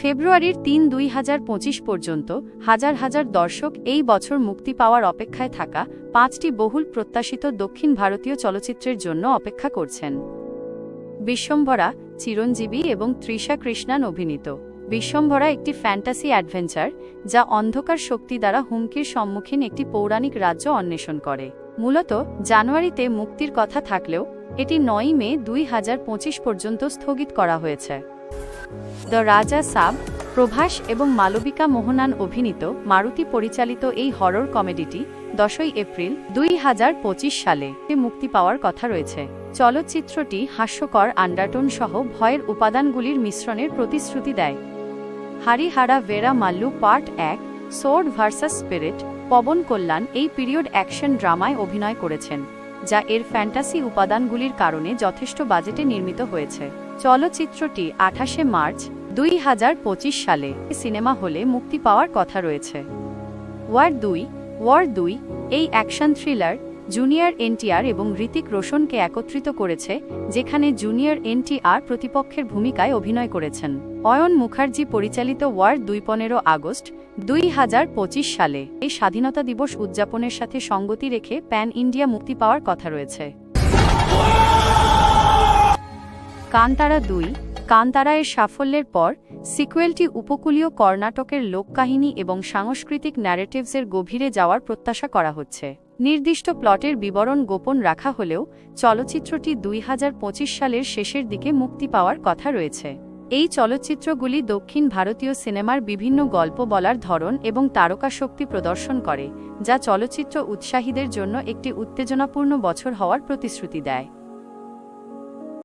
ফেব্রুয়ারির তিন দুই হাজার পঁচিশ পর্যন্ত হাজার হাজার দর্শক এই বছর মুক্তি পাওয়ার অপেক্ষায় থাকা পাঁচটি বহুল প্রত্যাশিত দক্ষিণ ভারতীয় চলচ্চিত্রের জন্য অপেক্ষা করছেন। বিশ্বম্ভরা, চিরঞ্জীবী এবং তৃষা কৃষ্ণান অভিনীত। বিশ্বম্ভরা একটি ফ্যান্টাসি অ্যাডভেঞ্চার যা অন্ধকার শক্তি দ্বারা হুমকির সম্মুখীন একটি পৌরাণিক রাজ্য অন্বেষণ করে। মূলত, জানুয়ারিতে মুক্তির কথা থাকলেও এটি নয় মে দুই হাজার পঁচিশ পর্যন্ত স্থগিত করা হয়েছে। দ্য রাজা সাব, প্রভাস এবং মালবিকা মোহনান অভিনীত মারুতি পরিচালিত এই হরর কমেডিটি দশই এপ্রিল দুই হাজার পঁচিশ সালে মুক্তি পাওয়ার কথা রয়েছে। চলচ্চিত্রটি হাস্যকর আন্ডারটোন সহ ভয়ের উপাদানগুলির মিশ্রণের প্রতিশ্রুতি দেয়। হারিহারা ভেরা মাল্লু পার্ট এক, sword versus spirit, Pawan Kalyan এই পিরিয়ড অ্যাকশন ড্রামায় অভিনয় করেছেন। যা এর ফ্যান্টাসি উপাদানগুলির কারণে যথেষ্ট বাজেটে নির্মিত হয়েছে। চলচ্চিত্রটি আঠাশে মার্চ দুই হাজার পঁচিশ সালে সিনেমা হলে মুক্তি পাওয়ার কথা রয়েছে। ওয়ার দুই ওয়ার দুই, এই অ্যাকশন থ্রিলার জুনিয়র এনটিআর এবং হৃতিক রোশনকে একত্রিত করেছে, যেখানে জুনিয়র এনটিআর প্রতিপক্ষের ভূমিকায় অভিনয় করেছেন। অয়ন মুখার্জি পরিচালিত ওয়ার দুই পনেরো আগস্ট দুই হাজার পঁচিশ সালে। এই স্বাধীনতা দিবস উদযাপনের সাথে সঙ্গতি রেখে প্যান ইন্ডিয়া মুক্তি পাওয়ার কথা রয়েছে। কান্তারা দুই, কান্তারা এর সাফল্যের পর, সিকুয়েলটি উপকূলীয় কর্ণাটকের লোককাহিনী এবং সাংস্কৃতিক ন্যারেটিভসের গভীরে যাওয়ার প্রত্যাশা করা হচ্ছে। নির্দিষ্ট প্লটের বিবরণ গোপন রাখা হলেও চলচ্চিত্রটি দুই হাজার পঁচিশ সালের শেষের দিকে মুক্তি পাওয়ার কথা রয়েছে। এই চলচ্চিত্রগুলি দক্ষিণ ভারতীয় সিনেমার বিভিন্ন গল্প বলার ধরন এবং তারকা শক্তি প্রদর্শন করে, যা চলচ্চিত্র উৎসাহীদের জন্য একটি উত্তেজনাপূর্ণ বছর হওয়ার প্রতিশ্রুতি দেয়।